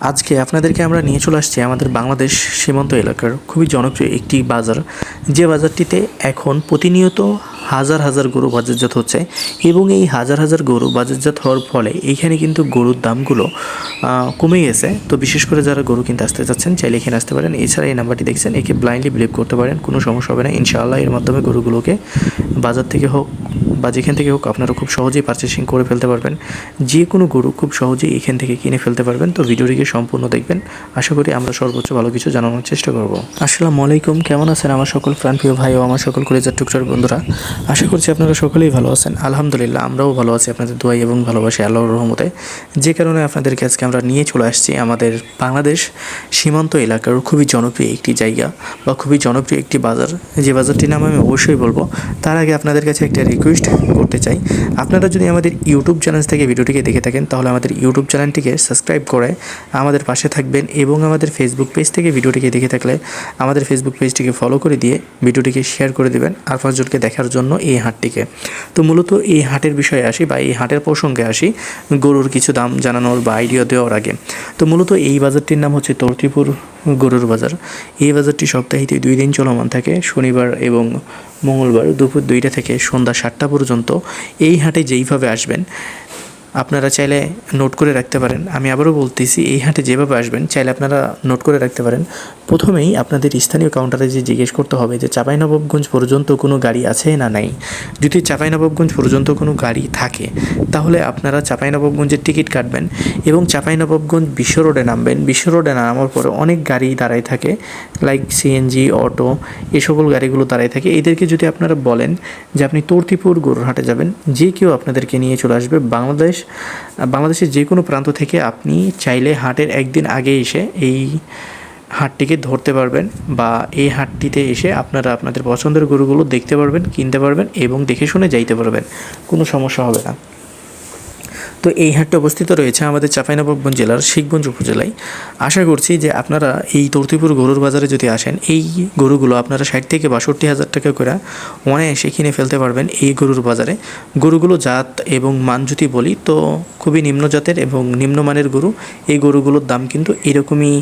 আজকে আপনাদেরকে আমরা নিয়ে চলে আসছি আমাদের বাংলাদেশ সীমান্ত এলাকার খুবই জনপ্রিয় একটি বাজার। যে বাজারটিতে এখন প্রতিনিয়ত হাজার হাজার গরু বাজারজাত হচ্ছে এবং এই হাজার হাজার গরু বাজারজাত হওয়ার ফলে এইখানে কিন্তু গরুর দামগুলো কমে গেছে। তো বিশেষ করে যারা গরু কিনতে আসতে চাচ্ছেন, চাইলে এখানে আসতে পারেন। এছাড়া এই নাম্বারটি দেখছেন, একে ব্লাইন্ডলি বিলিভ করতে পারেন, কোনো সমস্যা হবে না। ইনশাআল্লাহ এর মাধ্যমে গরুগুলোকে বাজার থেকে হোক বা যেখান থেকে হোক আপনারা খুব সহজেই পারচেসিং করে ফেলতে পারবেন। যে কোনো গরু খুব সহজেই এখান থেকে কিনে ফেলতে পারবেন। তো ভিডিওটিকে সম্পূর্ণ দেখবেন। আশা করি আমরা সর্বোচ্চ ভালো কিছু জানানোর চেষ্টা করব। আসসালামু আলাইকুম, কেমন আছেন আমার সকল প্রাণপ্রিয় ভাই ও আমার সকল কলেজের টুকটার বন্ধুরা? আশা করছি আপনারা সকলেই ভালো আছেন। আলহামদুলিল্লাহ, আমরাও ভালো আছি আপনাদের দোয়াই এবং ভালোবাসি আল্লাহর রহমতে। যে কারণে আপনাদেরকে আজকে আমরা নিয়ে চলে আসছি আমাদের বাংলাদেশ সীমান্ত এলাকার খুবই জনপ্রিয় একটি জায়গা বা খুবই জনপ্রিয় একটি বাজার। যে বাজারটির নাম আমি অবশ্যই বলব। তার আগে আপনাদের কাছে একটা রিকোয়েস্ট করতে চাই। আপনারা যদি আমাদের ইউটিউব চ্যানেল থেকে ভিডিওটিকে দেখে থাকেন, তাহলে আমাদের ইউটিউব চ্যানেলটিকে সাবস্ক্রাইব করে আমাদের পাশে থাকবেন এবং আমাদের ফেসবুক পেজ থেকে ভিডিওটিকে দেখে থাকলে আমাদের ফেসবুক পেজটিকে ফলো করে দিয়ে ভিডিওটিকে শেয়ার করে দেবেন আর পাঁচজনকে দেখার জন্য এই হাটটিকে। তো মূলত এই হাটের বিষয়ে আসি বা এই হাটের প্রসঙ্গে আসি গরুর কিছু দাম জানানোর বা আইডিয়া দেওয়ার আগে। তো মূলত এই বাজারটির নাম হচ্ছে তর্তিপুর গরুর বাজার। এই বাজারটি সপ্তাহিতে দুই দিন চলমান থাকে, শনিবার এবং মঙ্গলবার দুপুর দুইটা থেকে সন্ধ্যা সাতটা পর্যন্ত। এই হাটে যেইভাবে আসবেন আপনারা চাইলে নোট করে রাখতে পারেন। আমি আবারও বলতেছি, এই হাটে যেভাবে আসবেন, চাইলে আপনারা নোট করে রাখতে পারেন। প্রথমেই আপনাদের স্থানীয় কাউন্টারে যে জিজ্ঞেস করতে হবে যে চাঁপাইনবাবগঞ্জ পর্যন্ত কোনো গাড়ি আছে না নাই? যদি চাঁপাইনবাবগঞ্জ পর্যন্ত কোনো গাড়ি থাকে, তাহলে আপনারা চাঁপাইনবাবগঞ্জের টিকিট কাটবেন এবং চাঁপাইনবাবগঞ্জ বিশ্ব রোডে নামবেন। বিশ্ব রোডে নামার পরে অনেক গাড়ি দাঁড়ায় থাকে লাইক সিএনজি অটো এ সকল গাড়িগুলো দাঁড়ায় থাকে। এদেরকে যদি আপনারা বলেন যে আপনি তর্তিপুর গরুরহাটে যাবেন, যে কেউ আপনাদেরকে নিয়ে চলে আসবে। বাংলাদেশ, বাংলাদেশের যে কোনো প্রান্ত থেকে আপনি চাইলে হাটের একদিন আগে এসে এই হাটটিকে ধরতে পারবেন বা এই হাটটিতে এসে আপনারা আপনাদের পছন্দের গরুগুলো দেখতে পারবেন, কিনতে পারবেন এবং দেখে শুনে যাইতে পারবেন। কোনো সমস্যা হবে না। তো এই হাটটি অবস্থিত রয়েছে আমাদের চাঁপাইনবাবগঞ্জ জেলার শিখগঞ্জ উপজেলায়। আশা করছি যে আপনারা এই তর্তিপুর গরুর বাজারে যদি আসেন, এই গরুগুলো আপনারা ষাট থেকে বাষট্টি হাজার টাকা করে অনায়াসে কিনে ফেলতে পারবেন এই গরুর বাজারে। গরুগুলো জাত এবং মান যদি বলি, তো খুবই নিম্ন জাতের এবং নিম্নমানের গরু, এই গরুগুলোর দাম কিন্তু এরকমই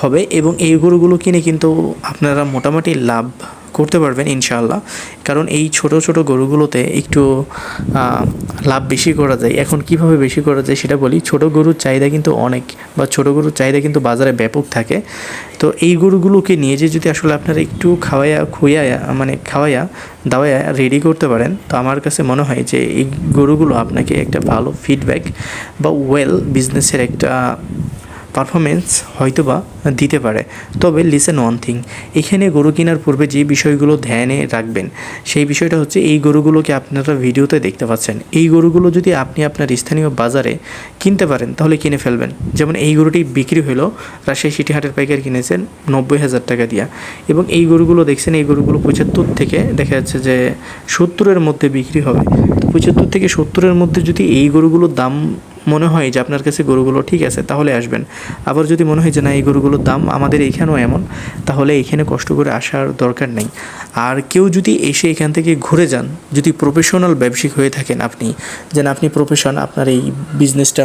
হবে এবং এই গরুগুলো কিনে কিন্তু আপনারা মোটামুটি লাভ করতে পারবেন ইনশাআল্লাহ। কারণ এই ছোট ছোট গরুগুলোতে একটু লাভ বেশি করা যায়। এখন কীভাবে বেশি করা যায় সেটা বলি। ছোট গরুর চাহিদা কিন্তু অনেক বা ছোট গরুর চাহিদা কিন্তু বাজারে ব্যাপক থাকে। তো এই গরুগুলোকে নিয়ে যে যদি আসলে আপনারা একটু খাওয়াইয়া খুয়াইয়া মানে খাওয়াইয়া দাওয়াইয়া রেডি করতে পারেন, তো আমার কাছে মনে হয় যে এই গরুগুলো আপনাকে একটা ভালো ফিডব্যাক বা ওয়েল বিজনেসের একটা পারফরমেন্স হয়তোবা দিতে পারে। তবে লিসেন ওয়ান থিং এখানে গরু কেনার পূর্বে যে বিষয়গুলো ধ্যানে রাখবেন, সেই বিষয়টা হচ্ছে এই গরুগুলোকে আপনারা ভিডিওতে দেখতে পাচ্ছেন। এই গরুগুলো যদি আপনি আপনার স্থানীয় বাজারে কিনতে পারেন, তাহলে কিনে ফেলবেন। যেমন এই গরুটি বিক্রি হলো, রাজশাহী সিটি হাটের পাইকার কিনেছেন নব্বই হাজার টাকা দিয়া। এবং এই গরুগুলো দেখছেন, এই গরুগুলো পঁচাত্তর থেকে দেখা যাচ্ছে যে সত্তরের মধ্যে বিক্রি হবে। পঁচাত্তর থেকে সত্তরের মধ্যে যদি এই গরুগুলোর দাম মনে হয় যে আপনার কাছে গরুগুলো ঠিক আছে, তাহলে আসবেন। আবার যদি মনে হয় যে না, এই গরুগুলোর দাম আমাদের এখানেও এমন, তাহলে এখানে কষ্ট করে আসার দরকার নেই। আর কেউ যদি এসে এখান থেকে ঘুরে যান, যদি প্রফেশনাল ব্যবসায়িক হয়ে থাকেন আপনি, যেন আপনি প্রফেশন আপনার এই বিজনেসটা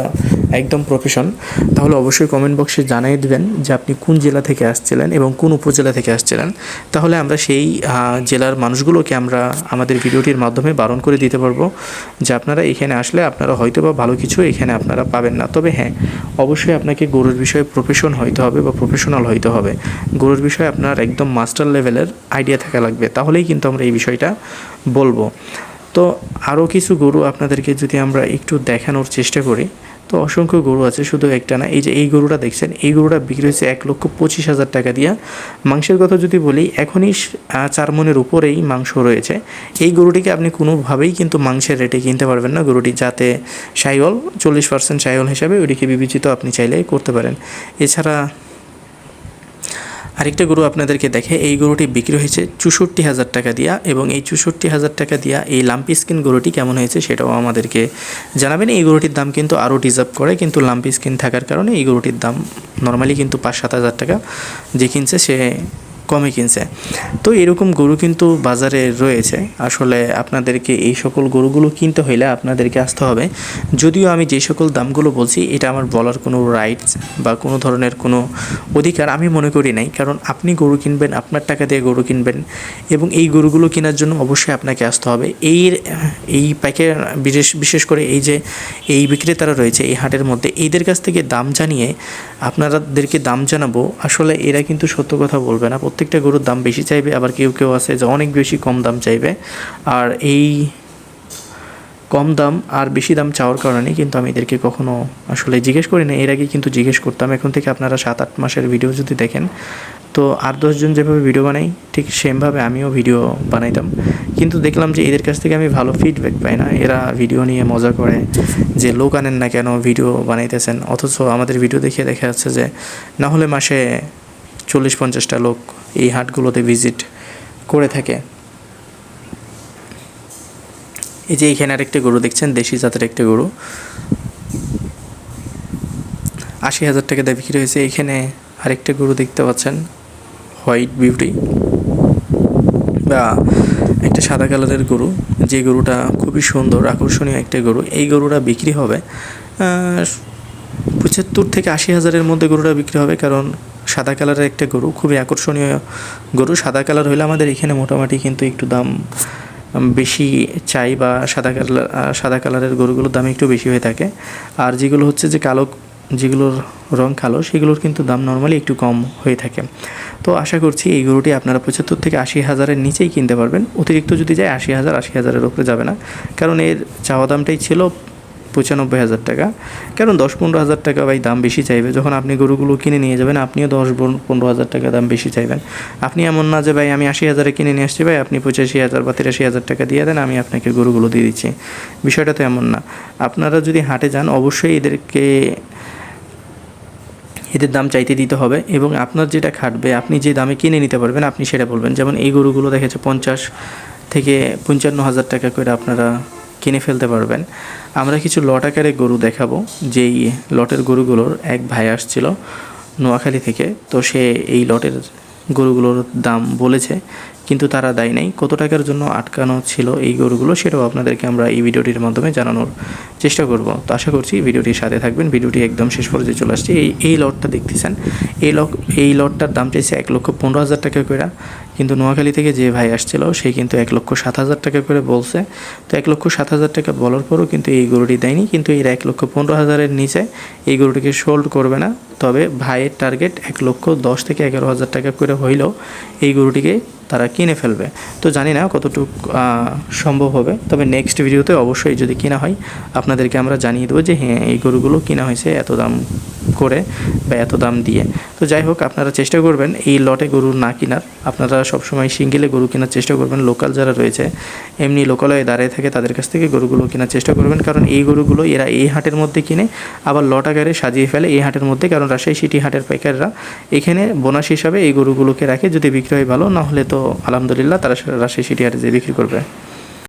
একদম প্রফেশন তাহলে অবশ্যই কমেন্ট বক্সে জানিয়ে দেবেন যে আপনি কোন জেলা থেকে আসছিলেন এবং কোন উপজেলা থেকে আসছিলেন। তাহলে আমরা সেই জেলার মানুষগুলোকে আমরা আমাদের ভিডিওটির মাধ্যমে বারণ করে দিতে পারব যে আপনারা এখানে আসলে আপনারা হয়তো বা ভালো কিছু এখানে আপনারা পাবেন না। তবে হ্যাঁ অবশ্যই আপনাকে গরুর বিষয়ে প্রফেশন হইতে হবে বা প্রফেশনাল হইতে হবে। গরুর বিষয়ে আপনার একদম মাস্টার লেভেলের আইডিয়া থাকা লাগবে। তাহলেই কিন্তু আমরা এই বিষয়টা বলব। তো আরও কিছু গরু আপনাদেরকে যদি আমরা একটু দেখানোর চেষ্টা করি তো অসংখ্য গরু আছে, শুধু একটা না। এই যে এই গরুটা দেখছেন, এই গরুটা বিক্রি হয়েছে এক লক্ষ পঁচিশ হাজার টাকা দিয়া। মাংসের কথা যদি বলি, এখনই চার মনের উপরেই মাংস রয়েছে। এই গরুটিকে আপনি কোনোভাবেই কিন্তু মাংসের রেটে কিনতে পারবেন না। গরুটি যাতে সাইওল, চল্লিশ পার্সেন্ট সাইওল হিসাবে ওইটিকে বিবেচিত আপনি চাইলে করতে পারেন। এছাড়া আরেকটা গরু আপনাদেরকে দেখে, এই গরুটি বিক্রি হয়েছে চৌষট্টি হাজার টাকা দিয়া এবং এই চৌষট্টি হাজার টাকা দিয়া এই লাম্পি স্কিন গরুটি কেমন হয়েছে সেটাও আমাদেরকে জানাবেন। এই গরুটির দাম কিন্তু আরও ডিজার্ভ করে, কিন্তু লাম্পি স্কিন থাকার কারণে এই গরুটির দাম নর্মালি কিন্তু পাঁচ সাত হাজার টাকা যে কিনছে সে কমে কিনছে। তো এরকম গরু কিন্তু বাজারে রয়েছে। আসলে আপনাদেরকে এই সকল গরুগুলো কিনতে হইলে আপনাদেরকে আসতে হবে। যদিও আমি যে সকল দামগুলো বলছি, এটা আমার বলার কোনো রাইটস বা কোনো ধরনের কোনো অধিকার আমি মনে করি নাই। কারণ আপনি গরু কিনবেন, আপনার টাকা দিয়ে গরু কিনবেন এবং এই গরুগুলো কেনার জন্য অবশ্যই আপনাকে আসতে হবে। এই এই প্যাকে বিশেষ বিশেষ করে এই যে, এই বিক্রেতারা রয়েছে এই হাটের মধ্যে, এদের কাছ থেকে দাম জানিয়ে আপনাদেরকে দাম জানাব। আসলে এরা কিন্তু সত্য কথা বলবে না। প্রত্যেকটা গরুর দাম বেশি চাইবে, আবার কেউ কেউ আছে যে অনেক বেশি কম দাম চাইবে। আর এই কম দাম আর বেশি দাম চাওয়ার কারণে কিন্তু আমি এদেরকে কখনো আসলে জিজ্ঞেস করি না এর আগে কিন্তু জিজ্ঞেস করতাম, এখন থেকে আপনারা সাত আট মাসের ভিডিও যদি দেখেন, তো আর দশজন যেভাবে ভিডিও বানাই, ঠিক সেমভাবে আমিও ভিডিও বানাইতাম। কিন্তু দেখলাম যে এদের কাছ থেকে আমি ভালো ফিডব্যাক পাই না। এরা ভিডিও নিয়ে মজা করে, যে লোক আনেন না কেন, ভিডিও বানাইতেছেন। অথচ আমাদের ভিডিও দেখে দেখা যাচ্ছে যে, না হলে মাসে চল্লিশ পঞ্চাশটা লোক এই হাটগুলোতে ভিজিট করে থাকে। এই যে এখানে আরেকটা গরু দেখছেন, দেশি জাতের একটা গরু। আশি হাজার টাকা দিয়ে বিক্রি হয়েছে। এখানে আরেকটা গরু দেখতে পাচ্ছেন, হোয়াইট বিউটি। বা একটা সাদা কালারের গরু, যে গরুটা খুবই সুন্দর, আকর্ষণীয় একটা গরু। এই গরুটা বিক্রি হবে পঁচাত্তর থেকে আশি হাজারের মধ্যে গরুটা বিক্রি হবে, কারণ সাদা কালারের একটা গরু, খুবই আকর্ষণীয় গরু। সাদা কালার হলে আমাদের এখানে মোটামুটি কিন্তু একটু দাম বেশি চাই বা সাদা কালার সাদা কালারের গরুগুলোর দাম একটু বেশি হয়ে থাকে। আর যেগুলো হচ্ছে যে কালো, যেগুলোর রং কালো, সেগুলোর কিন্তু দাম নর্মালি একটু কম হয়ে থাকে। তো আশা করছি এই গরুটি আপনারা পঁচাত্তর থেকে আশি হাজারের নিচেই কিনতে পারবেন। অতিরিক্ত যদি যায়, আশি হাজার, আশি হাজারের উপরে যাবে না। কারণ এর চাওয়া দামটাই ছিল পঁচানব্বই হাজার টাকা। কারণ দশ পনেরো হাজার টাকা ভাই দাম বেশি চাইবে? যখন আপনি গরুগুলো কিনে নিয়ে যাবেন, আপনিও দশ পনেরো হাজার টাকা দাম বেশি চাইবেন। আপনি এমন না যে ভাই, আমি আশি হাজারে কিনে নিয়ে আসছি ভাই, আপনি পঁচাশি হাজার বা তিরাশি হাজার টাকা দিয়ে দেন, আমি আপনাকে গরুগুলো দিয়ে দিচ্ছি। বিষয়টা তো এমন না। আপনারা যদি হাটে যান, অবশ্যই এদেরকে এদের দাম চাইতে দিতে হবে এবং আপনার যেটা খাটবে, আপনি যে দামে কিনে নিতে পারবেন, আপনি সেটা বলবেন। যেমন এই গরুগুলো দেখেছে পঞ্চাশ থেকে পঞ্চান্ন হাজার টাকা করে আপনারা কিনে ফেলতে পারবেন। আমরা কিছু লট আকারে গরু দেখাবো। যেই লটের গরুগুলোর এক ভাই আসছিল নোয়াখালী থেকে। তো সে এই লটের গরুগুলোর দাম বলেছে কিন্তু তারা দেয় নাই। কত টাকার জন্য আটকানো ছিল এই গরুগুলো সেটাও আপনাদেরকে আমরা এই ভিডিওটির মাধ্যমে জানানোর চেষ্টা করব। তো আশা করছি ভিডিওটির সাথে থাকবেন। ভিডিওটি একদম শেষ পর্যায়ে চলে আসছে। এই এই লটটা দেখতেছেন? এই লক, এই লটটার দাম চাইছে এক লক্ষ পনেরো হাজার টাকা করে। কিন্তু নোয়াখালী থেকে যে ভাই আসছিল, সে কিন্তু এক লক্ষ সাত হাজার টাকা করে বলছে। তো এক লক্ষ সাত হাজার টাকা বলার পরও কিন্তু এই গরুটি দেয়নি। কিন্তু এর এক লক্ষ পনেরো হাজারের নিচে এই গরুটিকে সোল্ড করবে না। তবে ভাইয়ের টার্গেট এক লক্ষ দশ থেকে এগারো হাজার টাকা করে হইলেও এই গরুটিকে তারা কিনে ফেলবে। তো জানি না কতটুকু সম্ভব হবে। তবে নেক্সট ভিডিওতে অবশ্যই যদি কিনা হয়, আপনাদেরকে আমরা জানিয়ে দেবো যে হ্যাঁ এই গরুগুলো কিনা হয়েছে এত দাম করে বা এত দাম দিয়ে। তো যাই হোক, আপনারা চেষ্টা করবেন এই লটে গরু না কেনার। আপনারা সবসময় সিঙ্গেলে গরু কেনার চেষ্টা করবেন লোকাল যারা রয়েছে, এমনি লোকালয়ে দাঁড়িয়ে থাকে তাদের কাছ থেকে গরুগুলো কেনার চেষ্টা করবেন। কারণ এই গরুগুলো এরা এই হাটের মধ্যে কিনে, আবার লট আকারে সাজিয়ে ফেলে এই হাটের মধ্যে। কারণ রাজশাহী সিটি হাটের পাইকাররা এখানে বোনাস হিসাবে এই গরুগুলোকে রাখে, যদি বিক্রয় ভালো, না হলে তো আলহামদুলিল্লাহ তারা রাজশাহী সিটি হাটে যে বিক্রি করবে।